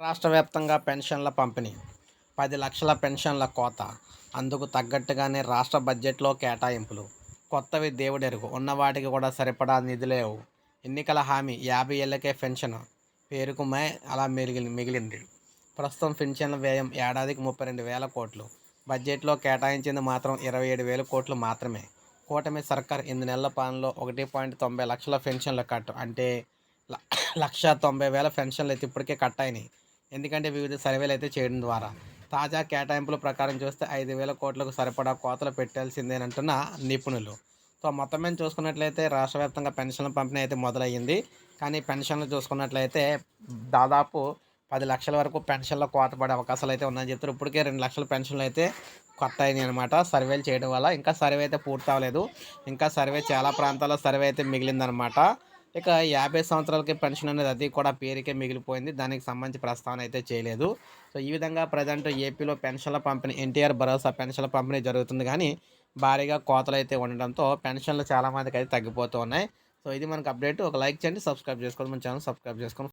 రాష్ట్ర వ్యాప్తంగా పెన్షన్ల పంపిణీ. పది లక్షల పెన్షన్ల కోత. అందుకు తగ్గట్టుగానే రాష్ట్ర బడ్జెట్లో కేటాయింపులు. కొత్తవి దేవుడెరుగు. ఉన్న వాటికి కూడా సరిపడా నిధులేవు ఎన్నికల హామీ యాభై ఏళ్ళకే పెన్షన్. పేరుకుమే అలా మిగిలి మిగిలింది. ప్రస్తుతం పెన్షన్ల వ్యయం ఏడాదికి ముప్పై రెండు వేల కోట్లు. బడ్జెట్లో కేటాయించింది మాత్రం ఇరవై ఏడు వేల కోట్లు మాత్రమే. కూటమి సర్కార్ ఎనిమిది నెలల పాలనలో ఒకటి పాయింట్ తొంభై లక్షల పెన్షన్ల కట్ అంటే ల- లక్ష తొంభై వేల పెన్షన్లు అయితే ఇప్పటికే కట్ అయినాయి ఎందుకంటే వివిధ సర్వేలు అయితే చేయడం ద్వారా. తాజా కేటాయింపుల ప్రకారం చూస్తే ఐదు వేల కోట్లకు సరిపడా కోతలు పెట్టాల్సిందేనంటున్న నిపుణులు. సో మొత్తం మీద చూసుకున్నట్లయితే రాష్ట్ర వ్యాప్తంగా పెన్షన్ల పంపిణీ అయితే మొదలయ్యింది. కానీ పెన్షన్లు చూసుకున్నట్లయితే దాదాపు పది లక్షల వరకు పెన్షన్లో కోత పడే అవకాశాలు అయితే ఉన్నాయని చెప్తారు. ఇప్పటికే రెండు లక్షల పెన్షన్లు అయితే కొత్త అయినాయి అనమాట సర్వేలు చేయడం వల్ల ఇంకా సర్వే అయితే పూర్తి అవ్వలేదు. ఇంకా సర్వే చాలా ప్రాంతాల్లో సర్వే అయితే మిగిలిందనమాట ఇక యాభై సంవత్సరాలకి పెన్షన్ అనేది అది కూడా పేరుకే మిగిలిపోయింది. దానికి సంబంధించి ప్రస్తావన అయితే చేయలేదు. సో ఈ విధంగా ప్రజెంట్ ఏపీలో పెన్షన్ల పంపిణీ ఎన్టీఆర్ భరోసా పెన్షన్ల పంపిణీ జరుగుతుంది. కానీ భారీగా కోతలు అయితే ఉండడంతో పెన్షన్లు చాలామందికి అయితే తగ్గిపోతూ ఉన్నాయి. సో ఇది మనకు అప్డేట్. ఒక లైక్ చేయండి సబ్స్క్రైబ్ చేసుకోండి. మన ఛానల్ సబ్స్క్రైబ్ చేసుకోండి.